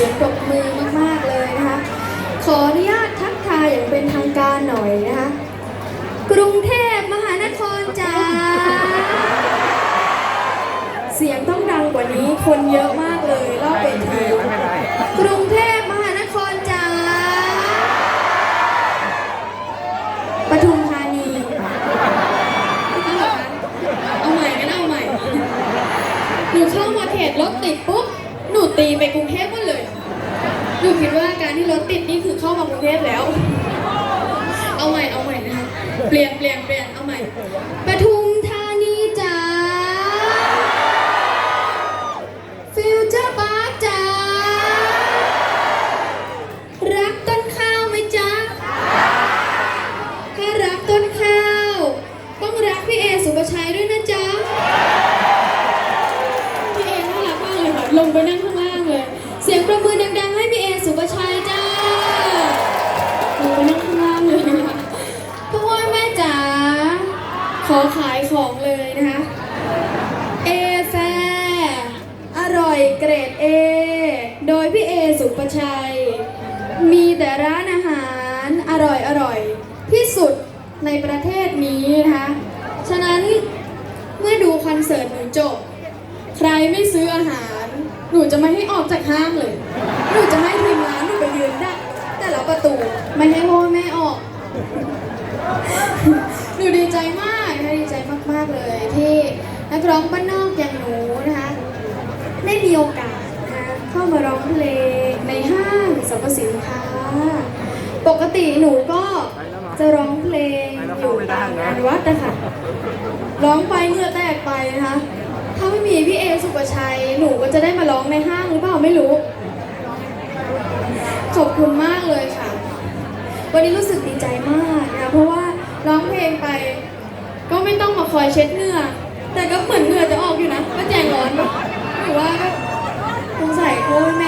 สียงปรบมือมากๆเลยนะคะ ขออนุญาตทักทายอย่างเป็นทางการหน่อยนะคะ กรุงเทพมหานครจ้าเสียงต้องดังกว่านี้คนเยอะมากเลยรอบเวทีกรุงเทพมหานครจ้าปทุมธานีเอาเหรอคะเอาใหม่งั้นเอาใหม่หนูเข้ามาเขตรถติดปุ๊บหนูตีไปกรุงเทพหมดเลย หนูคิดว่าการที่รถติดนี่คือเข้ามากรุงเทพแล้ว เอาใหม่เอาใหม่นะคะเปลี่ยนเปลี่ยนเปลี่ยนเอาใหม่ปทุมธานีจ้าฟิวเจอร์พาร์คจ้ารักต้นข้าวไหมจ๊ะถ้ารักต้นข้าว ต้องรักพี่เอสุภชัยด้วยนะจ๊ะพี่เอน่ารักมากเลยค่ะลงไปนั่ง ขอขายของเลยนะคะเอแฟร์อร่อยเกรดเอโดยพี่เอสุภชัย มีแต่ร้านอาหารอร่อยอร่อยที่สุดในประเทศนี้นะคะ ฉะนั้นเมื่อดูคอนเสิร์ตหนูจบ ใครไม่ซื้ออาหาร หนูจะไม่ให้ออกจากห้างเลย หนูจะให้ทีมงานหนูไปยืนดักแต่ละประตูไม่ให้พ่อแม่ออก หนูดีใจมากนะคะดีใจมากๆเลย ที่นักร้องบ้านนอกอย่างหนูนะคะได้มีโอกาสนะคะเข้ามาร้องเพลงในห้างสรรพสินค้า ปกติหนูก็จะร้องเพลงอยู่ตามงานวัดนะคะร้องไปเหงื่อแตกไปนะคะถ้าไม่มีพี่เอสุปชัย หนูก็จะได้มาร้องในห้างหรือเปล่าไม่รู้ ขอบคุณมากเลยค่ะ วันนี้รู้สึกดีใจมาก มาคอยเช็ดเหงื่อ แต่ก็เหมือนเหงื่อจะออกอยู่นะ ก็แจงร้อนหรือว่าก็สงสัยพ่อแม่